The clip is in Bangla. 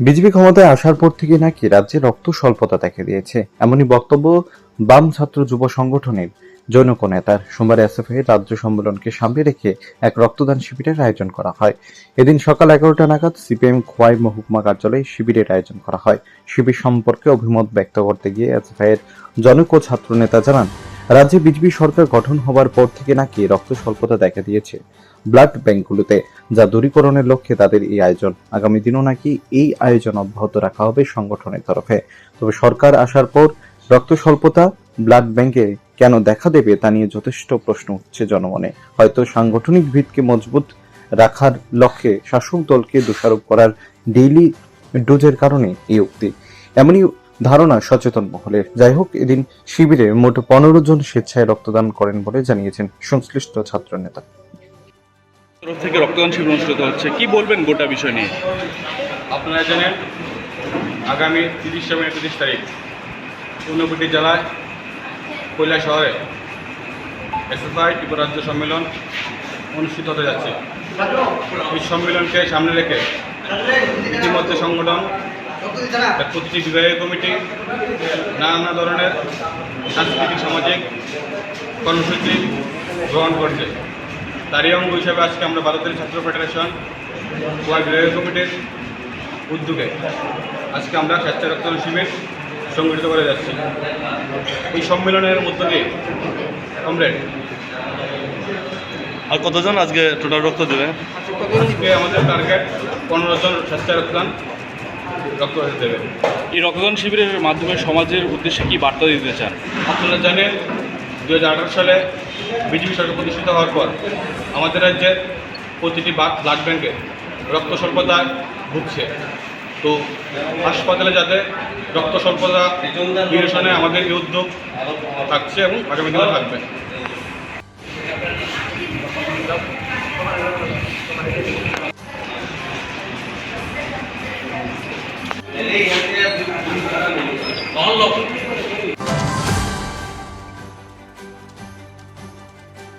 বিজেপি ক্ষমতায় আসার পর থেকে নাকি রাজ্যে রক্ত স্বল্পতা দেখা দিয়েছে। এমনই বক্তব্য বাম ছাত্র যুব সংগঠনের জনক নেতার। সোমবার এসএফআই রাজ্য সম্মেলনকে সামনে রেখে এক রক্তদান শিবিরের আয়োজন করা হয়। এদিন সকাল এগারোটা নাগাদ সিপিএম খোয়াই মহকুমা কার্যালয়ে শিবিরের আয়োজন করা হয়। শিবির সম্পর্কে অভিমত ব্যক্ত করতে গিয়ে এসএফআই এর জনক ও ছাত্র নেতা জানান রাজ্যে বিজেপি সরকার গঠন হবার পর থেকে নাকি রক্ত স্বল্পতা দেখা দিয়েছে। ব্লাড ব্যাংকগুলোতে যা দূরীকরণের লক্ষ্যে তাদের এই আয়োজন। আগামী দিনও নাকি এই আয়োজন অব্যাহত রাখা হবে সংগঠনের তরফে। তবে সরকার আসার পর রক্ত স্বল্পতা, ব্লাড ব্যাংকে কেন দেখা দেবে তা নিয়ে যথেষ্ট প্রশ্ন উঠছে জনমনে। হয়তো সাংগঠনিক ভিতকে মজবুত রাখার লক্ষ্যে শাসক দলকে দোষারোপ করার ডেইলি ডোজের কারণে এই উক্তি। এমনই ধারণা সচেতন মহলের। যাই হোক এদিন শিবিরে মোট পনেরো জন স্বেচ্ছায় রক্তদান করেন বলে জানিয়েছেন সংশ্লিষ্ট ছাত্র নেতা থেকে রক্তদান শিবির অনুষ্ঠিত হচ্ছে। কি বলবেন গোটা বিষয় নিয়ে? আপনারা জানেন আগামী তিরিশ এবং একত্রিশ তারিখ ঊনকোটি জেলায় কৈলা শহরে এসএফআই ত্রিপুরা রাজ্য সম্মেলন অনুষ্ঠিত হতে যাচ্ছে। এই সম্মেলনকে সামনে রেখে ইতিমধ্যে সংগঠন প্রতিটি বিভাগীয় কমিটি নানা ধরনের সাংস্কৃতিক সামাজিক কর্মসূচি গ্রহণ করছে। তারই অঙ্গ হিসাবে আজকে আমরা ভারতের ছাত্র ফেডারেশন গোয়া বিভাগীয় কমিটির উদ্যোগে আজকে আমরা স্বেচ্ছা রক্তদান শিবির সংগঠিত করে যাচ্ছি। এই সম্মেলনের মধ্য দিয়ে কমরেড। আর কতজন আজকে টোটাল রক্ত দেবে আজকে আমাদের টার্গেট পনেরো জন স্বেচ্ছা রক্তদান রক্ত দেবে এই রক্তদান শিবিরের মাধ্যমে সমাজের উদ্দেশ্যে কি বার্তা দিতে চান? আপনারা জানেন দু হাজার আঠারো সালে বিজেপি সরকার প্রতিষ্ঠিত হওয়ার পর আমাদের রাজ্যের প্রতিটি ব্লাড ব্যাংকে রক্ত স্বল্পতায় ভুগছে। তো হাসপাতালে যাতে রক্ত স্বল্পতা নিরসনে আমাদের এই উদ্যোগ থাকছে এবং আগামী দিনে থাকবে। Allah